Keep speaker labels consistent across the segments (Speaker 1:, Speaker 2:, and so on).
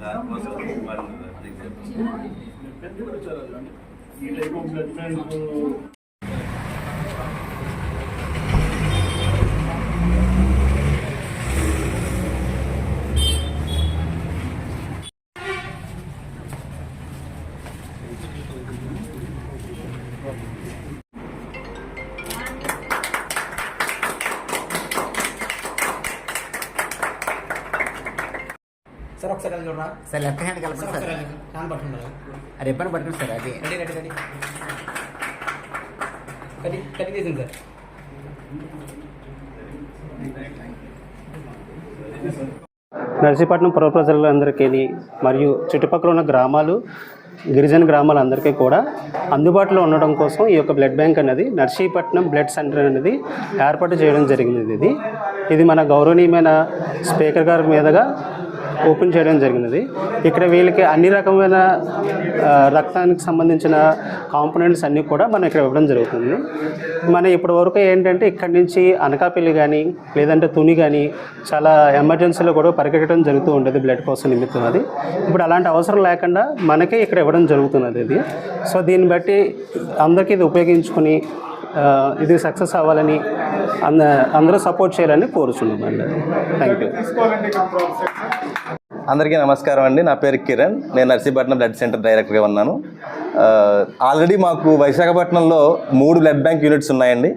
Speaker 1: దానికోసం వాళ్ళు అర్థం
Speaker 2: సార్ ఒకసారి చూడరా?
Speaker 3: సార్ లెఫ్ట్ హ్యాండ్ కలపండి సార్. సార్. అది?
Speaker 2: రెడీ రెడీ రెడీ తీసింది సార్.
Speaker 4: నర్సీపట్నం పుర ప్రజలందరికీ మరియు చుట్టుపక్కల ఉన్న గ్రామాలు గిరిజన గ్రామాలందరికీ కూడా అందుబాటులో ఉండడం కోసం ఈ యొక్క బ్లడ్ బ్యాంక్ అనేది నర్సీపట్నం బ్లడ్ సెంటర్ అనేది ఏర్పాటు చేయడం జరిగింది ఇది. ఇది మన గౌరవనీయమైన స్పీకర్ గారి మీదుగా ఓపెన్ చేయడం జరిగినది. ఇక్కడ వీళ్ళకి అన్ని రకమైన రక్తానికి సంబంధించిన కాంపోనెంట్స్ అన్నీ కూడా మనం ఇక్కడ ఇవ్వడం జరుగుతుంది. మన ఇప్పటి వరకు ఏంటంటే ఇక్కడ నుంచి అనకాపల్లి కానీ లేదంటే తుని కానీ చాలా ఎమర్జెన్సీలో కూడా పరిగెట్టడం జరుగుతూ ఉంటుంది బ్లడ్ కోసం నిమిత్తం అది. ఇప్పుడు అలాంటి అవసరం లేకుండా మనకే ఇక్కడ ఇవ్వడం జరుగుతున్నది ఇది. సో దీన్ని బట్టి అందరికీ ఇది ఉపయోగించుకొని ఇది సక్సెస్ అవ్వాలని అంద అందరూ సపోర్ట్ చేయాలని కోరుచున్నామండి థ్యాంక్ యూ
Speaker 5: అందరికీ నమస్కారం అండి. నా పేరు కిరణ్. నేను నర్సీపట్నం బ్లడ్ సెంటర్ డైరెక్టర్గా ఉన్నాను. ఆల్రెడీ మాకు విశాఖపట్నంలో మూడు బ్లడ్ బ్యాంక్ యూనిట్స్ ఉన్నాయండి.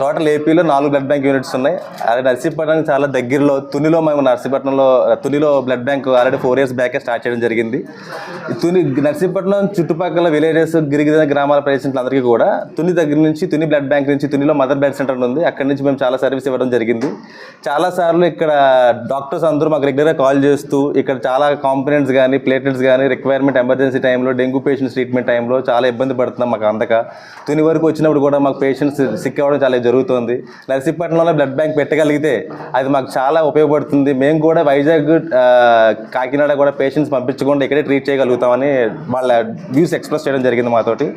Speaker 5: టోటల్ ఏపీలో నాలుగు బ్లడ్ బ్యాంక్ యూనిట్స్ ఉన్నాయి. అలాగే నర్సీపట్నం చాలా దగ్గరలో తునిలో మేము నర్సీపట్నంలో తునిలో blood bank already four years బ్యాకే start చేయడం జరిగింది. తుని నర్సీపట్నం చుట్టుపక్కల విలేజెస్ గిరిగిరిజన గ్రామాల ప్రదేశాలందరికీ కూడా తుని దగ్గర నుంచి తుని బ్లడ్ బ్యాంక్ నుంచి తునిలో మదర్ బ్లడ్ సెంటర్ ఉంది. అక్కడి నుంచి మేము చాలా సర్వీస్ ఇవ్వడం జరిగింది. చాలాసార్లు ఇక్కడ డాక్టర్స్ అందరూ మాకు రెగ్యులర్గా కాల్ చేస్తూ ఇక్కడ చాలా కాంపనెంట్స్ కానీ ప్లేటెట్స్ కానీ రిక్వైర్మెంట్ ఎమర్జెన్సీ టైంలో డెంగ్యూ పేషెంట్స్ ట్రీట్మెంట్ టైంలో చాలా ఇబ్బంది పడుతున్నాం మాకు అందక. తుని వరకు వచ్చినప్పుడు కూడా మాకు పేషెంట్స్ సిక్ అవ్వడం చాలా జరుగుతుంది. నర్సీపట్నంలో బ్లడ్ బ్యాంక్ పెట్టగలిగితే అది మాకు చాలా ఉపయోగపడుతుంది. మేము కూడా వైజాగ్ కాకినాడ కూడా పేషెంట్స్ పంపించకుండా ఇక్కడే ట్రీట్ చేయగలుగుతామని వాళ్ళ వ్యూస్ ఎక్స్ప్రెస్ చేయడం జరిగింది మాతోటి.